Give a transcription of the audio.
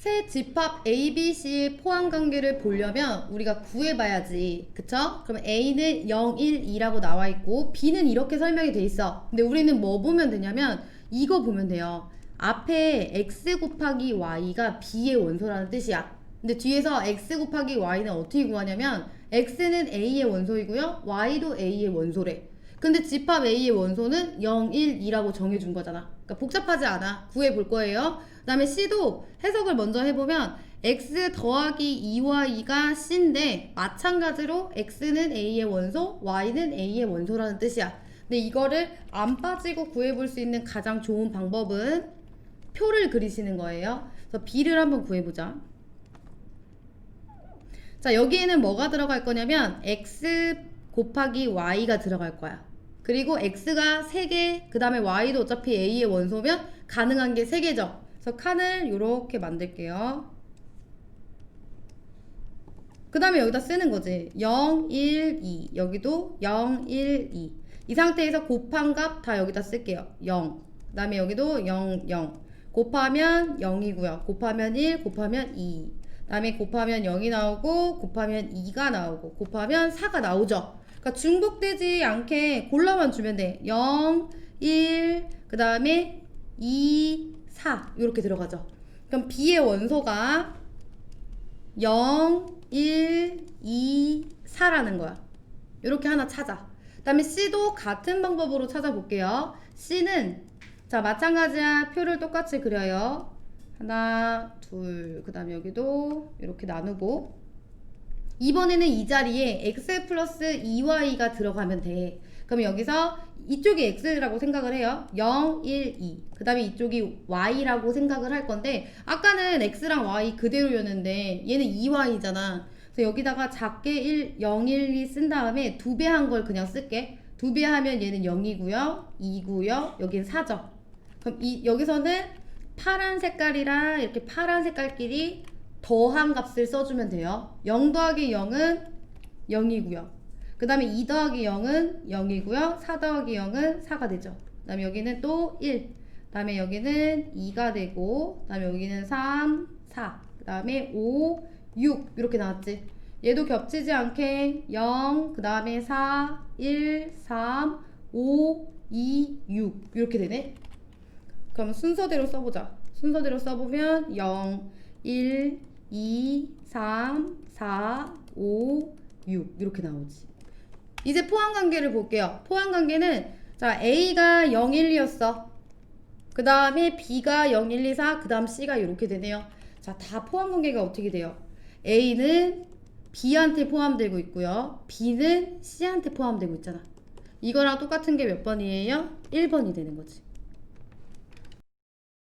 세 집합 A, B, C의 포함 관계를 보려면 우리가 구해봐야지. 그쵸? 그럼 A는 0, 1, 2라고 나와 있고 B는 이렇게 설명이 돼 있어. 근데 우리는 뭐 보면 되냐면 이거 보면 돼요. 앞에 X 곱하기 Y가 B의 원소라는 뜻이야. 근데 뒤에서 X 곱하기 Y는 어떻게 구하냐면 X는 A의 원소이고요. Y도 A의 원소래. 근데 집합 A의 원소는 0, 1, 2라고 정해준 거잖아. 그러니까 복잡하지 않아. 구해볼 거예요. 그 다음에 C도 해석을 먼저 해보면 X 더하기 2Y가 C인데 마찬가지로 X는 A의 원소, Y는 A의 원소라는 뜻이야. 근데 이거를 안 빠지고 구해볼 수 있는 가장 좋은 방법은 표를 그리시는 거예요. 그래서 B를 한번 구해보자. 자, 여기에는 뭐가 들어갈 거냐면 x 곱하기 y가 들어갈 거야. 그리고 x가 3개, 그 다음에 y도 어차피 a의 원소면 가능한 게 3개죠. 그래서 칸을 이렇게 만들게요. 그 다음에 여기다 쓰는 거지. 0, 1, 2. 여기도 0, 1, 2. 이 상태에서 곱한 값 다 여기다 쓸게요. 0. 그 다음에 여기도 0, 0. 곱하면 0이고요. 곱하면 1, 곱하면 2. 다음에 곱하면 0이 나오고 곱하면 2가 나오고 곱하면 4가 나오죠. 그러니까 중복되지 않게 골라만 주면 돼. 0, 1, 그 다음에 2, 4 이렇게 들어가죠. 그럼 B의 원소가 0, 1, 2, 4라는 거야. 이렇게 하나 찾아. 그 다음에 C도 같은 방법으로 찾아볼게요. C는 자 마찬가지야 표를 똑같이 그려요. 하나, 둘, 그 다음에 여기도 이렇게 나누고 이번에는 이 자리에 x 플러스 2y가 들어가면 돼. 그럼 여기서 이쪽이 x라고 생각을 해요. 0, 1, 2. 그 다음에 이쪽이 y라고 생각을 할 건데 아까는 x랑 y 그대로였는데 얘는 2y잖아. 그래서 여기다가 작게 1, 0, 1, 2 쓴 다음에 두 배 한 걸 그냥 쓸게. 두 배 하면 얘는 0이고요. 2고요. 여긴 4죠. 그럼 이 여기서는 파란 색깔이랑 이렇게 파란 색깔끼리 더한 값을 써주면 돼요. 0 더하기 0은 0이고요. 그 다음에 2 더하기 0은 0이고요. 4 더하기 0은 4가 되죠. 그 다음에 여기는 또 1. 그 다음에 여기는 2가 되고, 그 다음에 여기는 3, 4. 그 다음에 5, 6. 이렇게 나왔지. 얘도 겹치지 않게 0, 그 다음에 4, 1, 3, 5, 2, 6. 이렇게 되네. 그럼 순서대로 써보자. 순서대로 써보면 0, 1, 2, 3, 4, 5, 6 이렇게 나오지. 이제 포함 관계를 볼게요. 포함 관계는 자 A가 0, 1, 2였어. 그 다음에 B가 0, 1, 2, 4, 그 다음 C가 이렇게 되네요. 자, 다 포함 관계가 어떻게 돼요? A는 B한테 포함되고 있고요. B는 C한테 포함되고 있잖아. 이거랑 똑같은 게 몇 번이에요? 1번이 되는 거지.